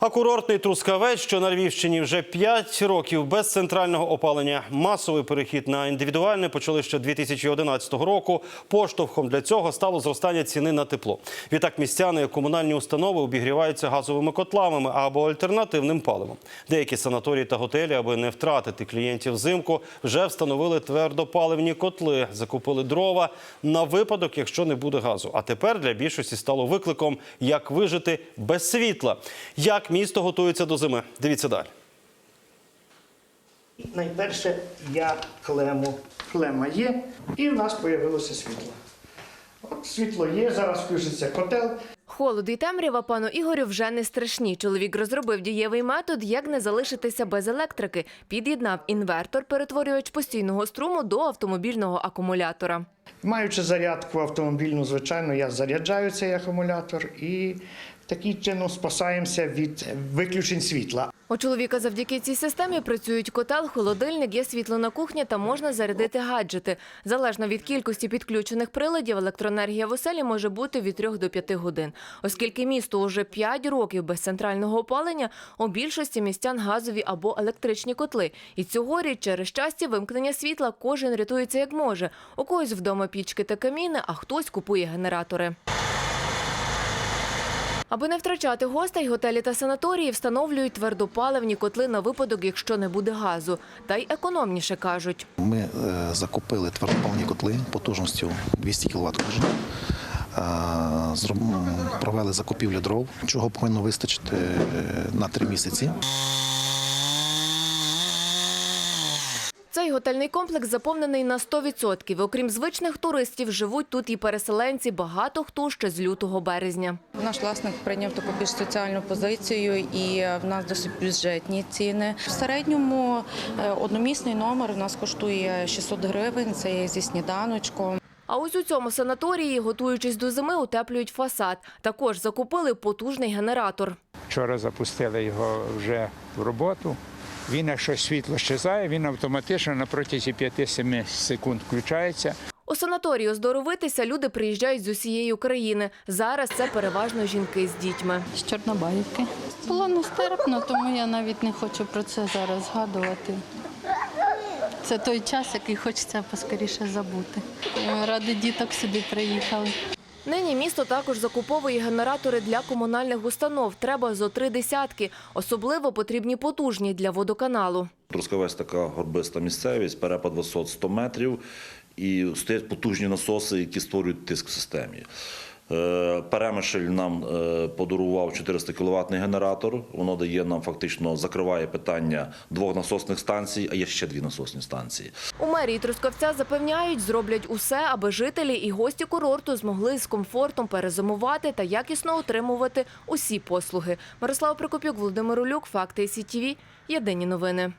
А курортний Трускавець, що на Львівщині вже 5 років без центрального опалення. Масовий перехід на індивідуальне почали ще 2011 року. Поштовхом для цього стало зростання ціни на тепло. Відтак містяни і комунальні установи обігріваються газовими котлами або альтернативним паливом. Деякі санаторії та готелі, аби не втратити клієнтів взимку, вже встановили твердопаливні котли, закупили дрова на випадок, якщо не буде газу. А тепер для більшості стало викликом, як вижити без світла. Як місто готується до зими? Дивіться далі. Найперше я клему. Клема є, і в нас з'явилося світло. От світло є, зараз включиться котел. Холод і темрява пану Ігорю вже не страшні. Чоловік розробив дієвий метод, як не залишитися без електрики. Під'єднав інвертор, перетворювач постійного струму до автомобільного акумулятора. Маючи зарядку автомобільну, звичайно, я заряджаю цей акумулятор і таким чином спасаємося від виключень світла. У чоловіка завдяки цій системі працюють котел, холодильник, є світло на кухні та можна зарядити гаджети. Залежно від кількості підключених приладів, електроенергія в оселі може бути від 3 до 5 годин. Оскільки місто уже 5 років без центрального опалення, у більшості містян газові або електричні котли. І цьогоріч через часті вимкнення світла кожен рятується як може. У когось вдома пічки та каміни, а хтось купує генератори. Аби не втрачати гостей, готелі та санаторії встановлюють твердопаливні котли на випадок, якщо не буде газу. Та й економніше кажуть. Ми е, закупили твердопаливні котли потужністю 200 кВт кожен. Е, Провели закупівлю дров, чого повинно вистачити е, на три місяці. Цей готельний комплекс заповнений на 100%. Окрім звичних туристів, живуть тут і переселенці. Багато хто ще з лютого березня. Наш власник прийняв таку більш соціальну позицію, і в нас досить бюджетні ціни. В середньому е, одномісний номер у нас коштує 600 гривень. Це зі сніданочком. А ось у цьому санаторії, готуючись до зими, утеплюють фасад. Також закупили потужний генератор. Вчора запустили його вже в роботу. Він, якщо світло щезає, він автоматично на протязі 5-7 секунд включається. У санаторії оздоровитися люди приїжджають з усієї України. Зараз це переважно жінки з дітьми. з Чорнобаївки. Було нестерпно, тому я навіть не хочу про це зараз згадувати. Це той час, який хочеться поскоріше забути. Ради діток сюди приїхали. Нині місто також закуповує генератори для комунальних установ. Треба зо три десятки. Особливо потрібні потужні для водоканалу. Трускавець така горбиста місцевість, перепад висот 100 метрів, і стоять потужні насоси, які створюють тиск в системі. Е, Перемишль нам е, подарував 400 кВт генератор. Воно дає нам фактично закриває питання двох насосних станцій, а є ще дві насосні станції. У мерії Трускавця запевняють, зроблять усе, аби жителі і гості курорту змогли з комфортом перезимувати та якісно отримувати усі послуги. Мирослава Прокопюк, Володимир Улюк, Факти СІТВ. Єдині новини.